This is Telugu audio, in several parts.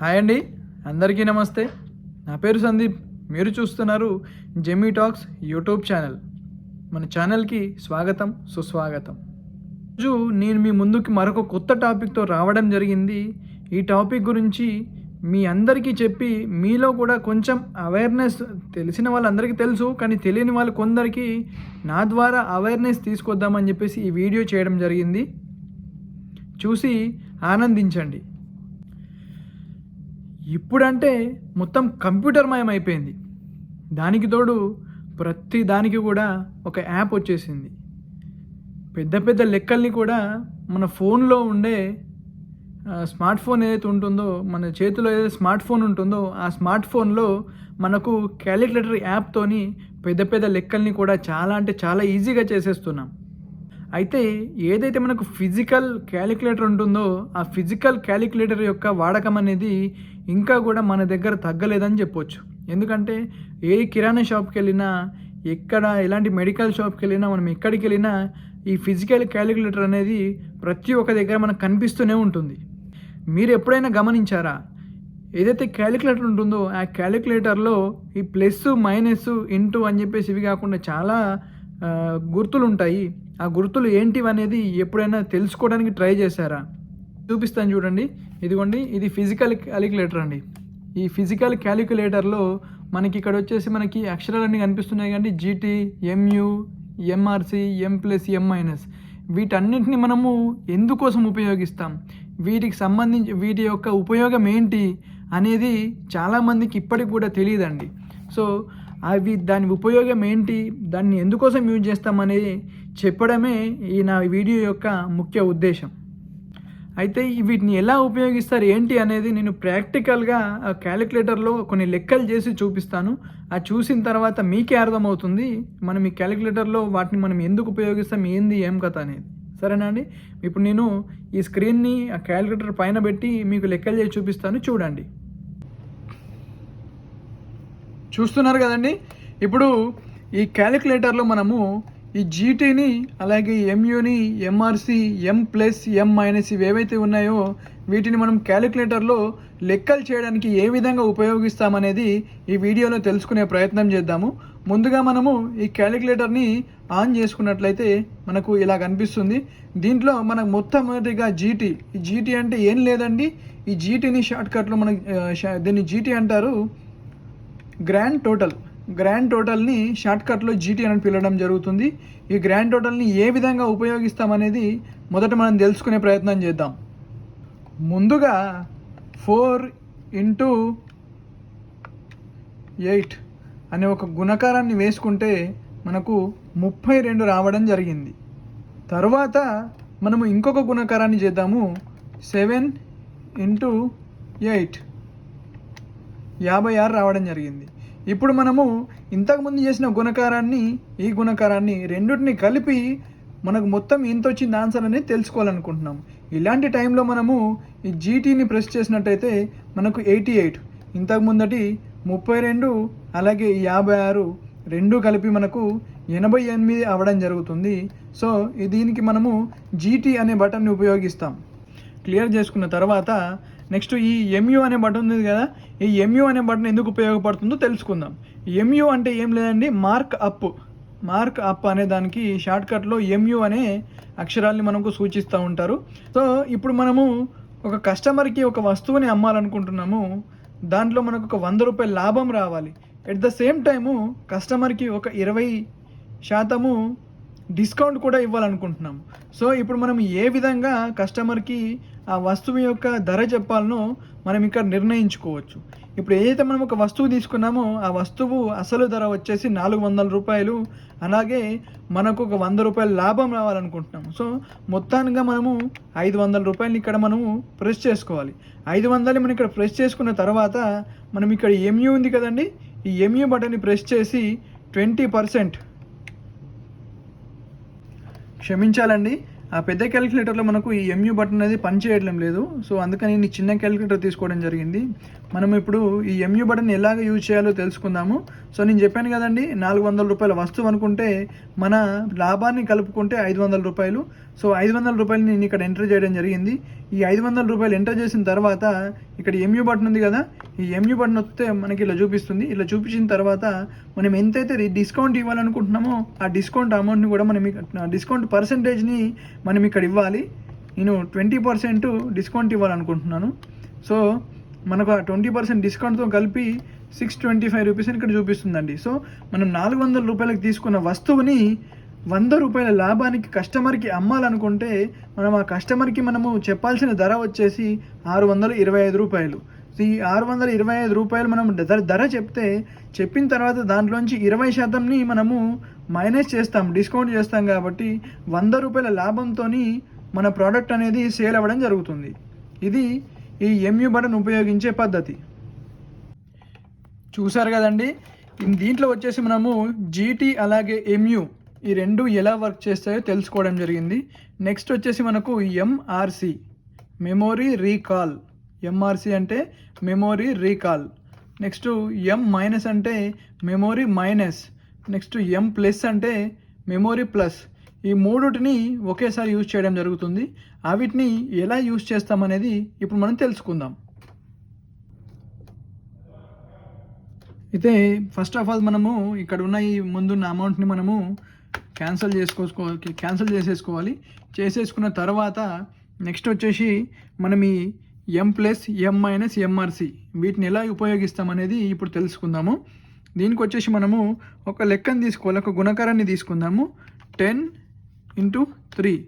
హాయ్ అండి. అందరికీ నమస్తే. నా పేరు సందీప్. మీరు చూస్తున్నారు జెమీ టాక్స్ యూట్యూబ్ ఛానల్. మన ఛానల్కి స్వాగతం సుస్వాగతం. రోజు నేను మీ ముందుకి మరొక కొత్త టాపిక్తో రావడం జరిగింది. ఈ టాపిక్ గురించి మీ అందరికీ చెప్పి మీలో కూడా కొంచెం అవేర్నెస్ తెలిసిన వాళ్ళందరికీ తెలుసు కానీ తెలియని వాళ్ళు కొందరికి నా ద్వారా అవేర్నెస్ తీసుకొద్దామని చెప్పేసి ఈ వీడియో చేయడం జరిగింది. చూసి ఆనందించండి. ఇప్పుడంటే మొత్తం కంప్యూటర్మయం అయిపోయింది దానికి తోడు ప్రతి దానికి కూడా ఒక యాప్ వచ్చేసింది. పెద్ద పెద్ద లెక్కల్ని కూడా మన ఫోన్లో ఉండే స్మార్ట్ ఫోన్ ఏదైతే ఉంటుందో మన చేతిలో ఏదైతే స్మార్ట్ ఫోన్ ఉంటుందో ఆ స్మార్ట్ ఫోన్లో మనకు క్యాలిక్యులేటర్ యాప్తోని పెద్ద పెద్ద లెక్కల్ని కూడా చాలా అంటే చాలా ఈజీగా చేసేస్తున్నాం. అయితే ఏదైతే మనకు ఫిజికల్ క్యాలిక్యులేటర్ ఉంటుందో ఆ ఫిజికల్ క్యాలిక్యులేటర్ యొక్క వాడకం అనేది ఇంకా కూడా మన దగ్గర తగ్గలేదని చెప్పొచ్చు. ఎందుకంటే ఏ కిరాణా షాప్కి వెళ్ళినా ఎక్కడ ఎలాంటి మెడికల్ షాప్కి వెళ్ళినా మనం ఎక్కడికి వెళ్ళినా ఈ ఫిజికల్ క్యాలిక్యులేటర్ అనేది ప్రతి ఒక్క దగ్గర మనకు కనిపిస్తూనే ఉంటుంది. మీరు ఎప్పుడైనా గమనించారా? ఏదైతే క్యాలిక్యులేటర్ ఉంటుందో ఆ క్యాలిక్యులేటర్లో ఈ ప్లస్ మైనస్ ఇంటూ అని చెప్పేసి ఇవి కాకుండా చాలా గుర్తులు ఉంటాయి. ఆ గుర్తులు ఏంటివి అనేది ఎప్పుడైనా తెలుసుకోవడానికి ట్రై చేశారా? చూపిస్తాను చూడండి. ఇదిగోండి ఇది ఫిజికల్ క్యాలిక్యులేటర్ అండి. ఈ ఫిజికల్ క్యాలిక్యులేటర్లో మనకి ఇక్కడ వచ్చేసి మనకి అక్షరాలన్నీ కనిపిస్తున్నాయి కానీ GT MU MRC M plus M minus వీటన్నింటిని మనము ఎందుకోసం ఉపయోగిస్తాం? వీటికి సంబంధించి వీటి యొక్క ఉపయోగం ఏంటి అనేది చాలామందికి ఇప్పటికి కూడా తెలియదండి. సో అవి దాని ఉపయోగం ఏంటి దాన్ని ఎందుకోసం యూజ్ చేస్తామనేది చెప్పడమే ఈ నా వీడియో యొక్క ముఖ్య ఉద్దేశం. అయితే వీటిని ఎలా ఉపయోగిస్తారు ఏంటి అనేది నేను ప్రాక్టికల్గా ఆ క్యాలిక్యులేటర్లో కొన్ని లెక్కలు చేసి చూపిస్తాను. ఆ చూసిన తర్వాత మీకే అర్థమవుతుంది మనం ఈ క్యాలిక్యులేటర్లో వాటిని మనం ఎందుకు ఉపయోగిస్తాం ఏంది ఏం కథ అనేది. సరేనా అండి? ఇప్పుడు నేను ఈ స్క్రీన్ని ఆ క్యాలిక్యులేటర్ పైన పెట్టి మీకు లెక్కలు చేసి చూపిస్తాను. చూడండి. చూస్తున్నారు కదండి? ఇప్పుడు ఈ క్యాలిక్యులేటర్లో మనము ఈ జీటీని అలాగే ఎంయూని MRC M plus M minus ఇవి ఏవైతే ఉన్నాయో వీటిని మనం క్యాలిక్యులేటర్లో లెక్కలు చేయడానికి ఏ విధంగా ఉపయోగిస్తామనేది ఈ వీడియోలో తెలుసుకునే ప్రయత్నం చేద్దాము. ముందుగా మనము ఈ క్యాలిక్యులేటర్ని ఆన్ చేసుకున్నట్లయితే మనకు ఇలా కనిపిస్తుంది. దీంట్లో మనకు మొట్టమొదటిగా జీటీ ఈ జీటీ అంటే ఏం లేదండి? ఈ జీటీని షార్ట్కట్లో మనకి దీన్ని జీటీ అంటారు. గ్రాండ్ టోటల్ గ్రాండ్ టోటల్ని షార్ట్కట్లో జీటీ అని పిలవడం జరుగుతుంది. ఈ గ్రాండ్ టోటల్ని ఏ విధంగా ఉపయోగిస్తామనేది మొదట మనం తెలుసుకునే ప్రయత్నం చేద్దాం. ముందుగా ఫోర్ ఇంటూ ఎయిట్ అనే ఒక గుణకారాన్ని వేసుకుంటే మనకు ముప్పై రెండు రావడం జరిగింది. తర్వాత మనము ఇంకొక గుణకారాన్ని చేద్దాము. సెవెన్ ఇంటూ ఎయిట్ యాభై ఆరు రావడం జరిగింది. ఇప్పుడు మనము ఇంతకుముందు చేసిన గుణకారాన్ని ఈ గుణకారాన్ని రెండింటిని కలిపి మనకు మొత్తం ఎంత వచ్చింది ఆన్సర్ అనేది తెలుసుకోవాలనుకుంటున్నాం. ఇలాంటి టైంలో మనము ఈ జీటీని ప్రెస్ చేసినట్టయితే మనకు ఎయిటీ ఎయిట్ ఇంతకు ముందటి ముప్పై రెండు అలాగే యాభై ఆరు రెండు కలిపి మనకు ఎనభై ఎనిమిది అవ్వడం జరుగుతుంది. సో దీనికి మనము జీటీ అనే బటన్ని ఉపయోగిస్తాం. క్లియర్ చేసుకున్న తర్వాత నెక్స్ట్ ఈ ఎంయూ అనే బటన్ ఉంది కదా ఈ ఎంయూ అనే బటన్ ఎందుకు ఉపయోగపడుతుందో తెలుసుకుందాం. ఎంయూ అంటే ఏం లేదండి మార్క్ అప్. మార్క్ అప్ అనే దానికి షార్ట్కట్లో ఎంయూ అనే అక్షరాల్ని మనకు సూచిస్తూ ఉంటారు. సో ఇప్పుడు మనము ఒక కస్టమర్కి ఒక వస్తువుని అమ్మాలనుకుంటున్నాము దాంట్లో మనకు ఒక వంద రూపాయల లాభం రావాలి. ఎట్ ద సేమ్ టైము కస్టమర్కి ఒక ఇరవై శాతము డిస్కౌంట్ కూడా ఇవ్వాలనుకుంటున్నాం. సో ఇప్పుడు మనం ఏ విధంగా కస్టమర్కి ఆ వస్తువు యొక్క ధర చెప్పాలనో మనం ఇక్కడ నిర్ణయించుకోవచ్చు. ఇప్పుడు ఏదైతే మనం ఒక వస్తువు తీసుకున్నామో ఆ వస్తువు అసలు ధర వచ్చేసి నాలుగు వందల రూపాయలు అలాగే మనకు ఒక వంద రూపాయల లాభం రావాలనుకుంటున్నాం. సో మొత్తానికి మనము ఐదు వందల రూపాయలు ఇక్కడ మనము ప్రెస్ చేసుకోవాలి. ఐదు వందలు మనం ఇక్కడ ప్రెస్ చేసుకున్న తర్వాత మనం ఇక్కడ ఎంయూ ఉంది కదండి? ఈ ఎంయూ బటన్ని ప్రెస్ చేసి ట్వంటీ పర్సెంట్ క్షమించాలండి. ఆ పెద్ద క్యాలిక్యులేటర్లో మనకు ఈ ఎంయూ బటన్ అనేది పనిచేయడం లేదు. సో అందుకని నేను చిన్న క్యాలిక్యులేటర్ తీసుకోవడం జరిగింది. మనం ఇప్పుడు ఈ ఎంయూ బటన్ ఎలాగ యూజ్ చేయాలో తెలుసుకుందాము. సో నేను చెప్పాను కదండి నాలుగు వందల రూపాయల వస్తువు అనుకుంటే మన లాభాన్ని కలుపుకుంటే ఐదు వందల రూపాయలు. సో ఐదు వందల రూపాయలు నేను ఇక్కడ ఎంటర్ చేయడం జరిగింది. ఈ ఐదు వందల రూపాయలు ఎంటర్ చేసిన తర్వాత ఇక్కడ ఎంయూ బటన్ ఉంది కదా ఈ ఎంయూ బటన్ వస్తే మనకి ఇలా చూపిస్తుంది. ఇలా చూపించిన తర్వాత మనం ఎంతైతే డిస్కౌంట్ ఇవ్వాలనుకుంటున్నామో ఆ డిస్కౌంట్ అమౌంట్ని కూడా మనం డిస్కౌంట్ పర్సంటేజ్ని మనం ఇక్కడ ఇవ్వాలి. నేను ట్వంటీ పర్సెంట్ డిస్కౌంట్ ఇవ్వాలనుకుంటున్నాను. సో మనకు ఆ ట్వంటీ పర్సెంట్ డిస్కౌంట్తో కలిపి సిక్స్ ట్వంటీ ఫైవ్ రూపీస్ అని ఇక్కడ చూపిస్తుందండి. సో మనం నాలుగు వందల రూపాయలకు తీసుకున్న వస్తువుని వంద రూపాయల లాభానికి కస్టమర్కి అమ్మాలనుకుంటే మనం ఆ కస్టమర్కి మనము చెప్పాల్సిన ధర వచ్చేసి ఆరు వందల ఇరవై ఐదు రూపాయలు. ఈ ఆరు వందల ఇరవై ఐదు రూపాయలు మనం ధర ధర చెప్తే చెప్పిన తర్వాత దాంట్లోంచి ఇరవై శాతంని మనము మైనస్ చేస్తాం డిస్కౌంట్ చేస్తాం కాబట్టి వంద రూపాయల లాభంతో మన ప్రోడక్ట్ అనేది సేల్ అవ్వడం జరుగుతుంది. ఇది ఈ ఎంయూ బటన్ ఉపయోగించే పద్ధతి. చూసారు కదండి? దీంట్లో వచ్చేసి మనము జీటీ అలాగే ఎంయూ ఈ రెండు ఎలా వర్క్ చేస్తాయో తెలుసుకోవడం జరిగింది. నెక్స్ట్ వచ్చేసి మనకు ఎంఆర్సి మెమోరీ రీకాల్ ఎంఆర్సి అంటే memory recall next M minus అంటే memory minus next M plus అంటే మెమోరీ ప్లస్ ఈ మూడుటిని ఒకేసారి యూజ్ చేయడం జరుగుతుంది. అవిటిని ఎలా యూజ్ చేస్తామనేది ఇప్పుడు మనం తెలుసుకుందాం. అయితే ఫస్ట్ ఆఫ్ ఆల్ మనము ఇక్కడ ఉన్న ఈ ముందున్న అమౌంట్ని మనము క్యాన్సిల్ చేసుకో క్యాన్సిల్ చేసేసుకోవాలి. చేసేసుకున్న తర్వాత నెక్స్ట్ వచ్చేసి మనం ఈ M plus M minus MRC వీటిని ఎలా ఉపయోగిస్తామనేది ఇప్పుడు తెలుసుకుందాము. దీనికి వచ్చేసి మనము ఒక లెక్కను తీసుకోవాలి ఒక గుణకారాన్ని తీసుకుందాము. Ten into three.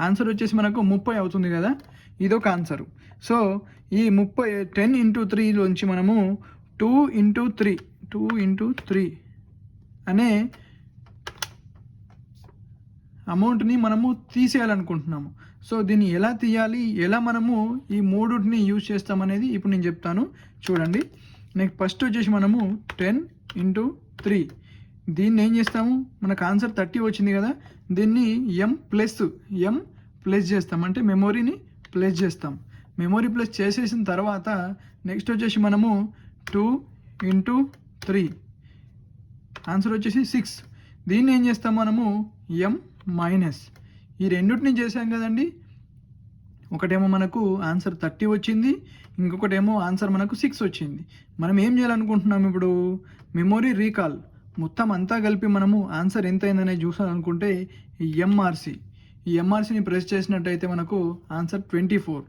ఆన్సర్ వచ్చేసి మనకు ముప్పై అవుతుంది కదా? ఇదొక ఆన్సరు సో ఈ ముప్పై టెన్ ఇంటూ త్రీలోంచి మనము two into three two into three అనే అమౌంట్ని మనము తీసేయాలనుకుంటున్నాము. సో దీన్ని ఎలా తీయాలి? ఎలా మనము ఈ మూడుని యూజ్ చేస్తామనేది ఇప్పుడు నేను చెప్తాను. చూడండి. నెక్స్ట్ ఫస్ట్ వచ్చేసి మనము టెన్ ఇంటూ త్రీ దీన్ని ఏం చేస్తాము? మనకు ఆన్సర్ థర్టీ వచ్చింది కదా? దీన్ని ఎం ప్లస్ ఎం ప్లస్ చేస్తాం. అంటే మెమొరీని ప్లస్ చేస్తాం. మెమొరీ ప్లస్ చేసేసిన తర్వాత నెక్స్ట్ వచ్చేసి మనము టూ ఇంటూ త్రీ ఆన్సర్ వచ్చేసి సిక్స్ దీన్ని ఏం చేస్తాం మనము? ఎం మైనస్ ఈ రెండింటిని చేసాం కదండి. ఒకటేమో మనకు ఆన్సర్ థర్టీ వచ్చింది. ఇంకొకటేమో ఆన్సర్ మనకు సిక్స్ వచ్చింది. మనం ఏం చేయాలనుకుంటున్నాం ఇప్పుడు? మెమొరీ రీకాల్ మొత్తం అంతా కలిపి మనము ఆన్సర్ ఎంత అయిందనే చూసాలనుకుంటే ఈ ఎంఆర్సి. ఈ ఎంఆర్సీని ప్రెస్ చేసినట్టయితే మనకు ఆన్సర్ ట్వంటీ ఫోర్.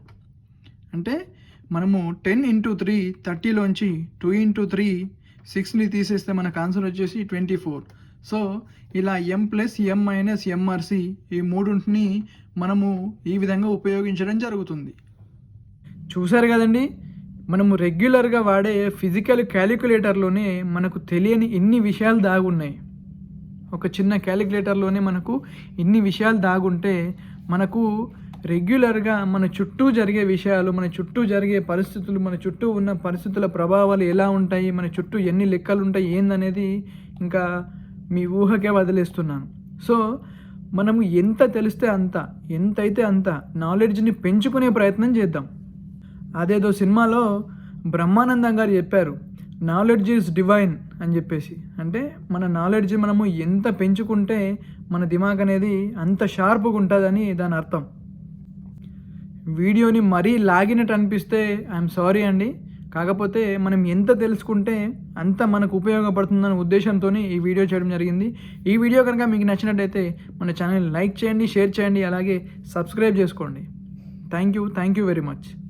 అంటే మనము టెన్ ఇంటూ త్రీ థర్టీలోంచి టూ ఇంటూ త్రీ సిక్స్ని తీసేస్తే మనకు ఆన్సర్ వచ్చేసి ట్వంటీ ఫోర్. సో ఇలా M plus M minus MRC ఈ మూడుంటిని మనము ఈ విధంగా ఉపయోగించడం జరుగుతుంది. చూసారు కదండి? మనము రెగ్యులర్గా వాడే ఫిజికల్ క్యాలిక్యులేటర్లోనే మనకు తెలియని ఎన్ని విషయాలు దాగున్నాయి. ఒక చిన్న క్యాలిక్యులేటర్లోనే మనకు ఇన్ని విషయాలు దాగుంటే మనకు రెగ్యులర్గా మన చుట్టూ జరిగే విషయాలు మన చుట్టూ జరిగే పరిస్థితులు మన చుట్టూ ఉన్న పరిస్థితుల ప్రభావాలు ఎలా ఉంటాయి మన చుట్టూ ఎన్ని లెక్కలు ఉంటాయి ఏందనేది ఇంకా మీ ఊహకే వదిలేస్తున్నాను. సో మనము ఎంత తెలిస్తే అంత ఎంతైతే అంత నాలెడ్జ్ని పెంచుకునే ప్రయత్నం చేద్దాం. అదేదో సినిమాలో బ్రహ్మానందం గారు చెప్పారు నాలెడ్జ్ ఈజ్ డివైన్ అని చెప్పేసి. అంటే మన నాలెడ్జ్ మనము ఎంత పెంచుకుంటే మన దిమాగ్ అనేది అంత షార్ప్గా ఉంటుందని దాని అర్థం. వీడియోని మరీ లాగినట్టు అనిపిస్తే ఐఎమ్ సారీ అండి. కాకపోతే మనం ఎంత తెలుసుకుంటే అంత మనకు ఉపయోగపడుతుందనే ఉద్దేశంతో ఈ వీడియో చేయడం జరిగింది. ఈ వీడియో కనుక మీకు నచ్చినట్టయితే మన ఛానల్ లైక్ చేయండి షేర్ చేయండి అలాగే సబ్స్క్రైబ్ చేసుకోండి. Thank you thank you very much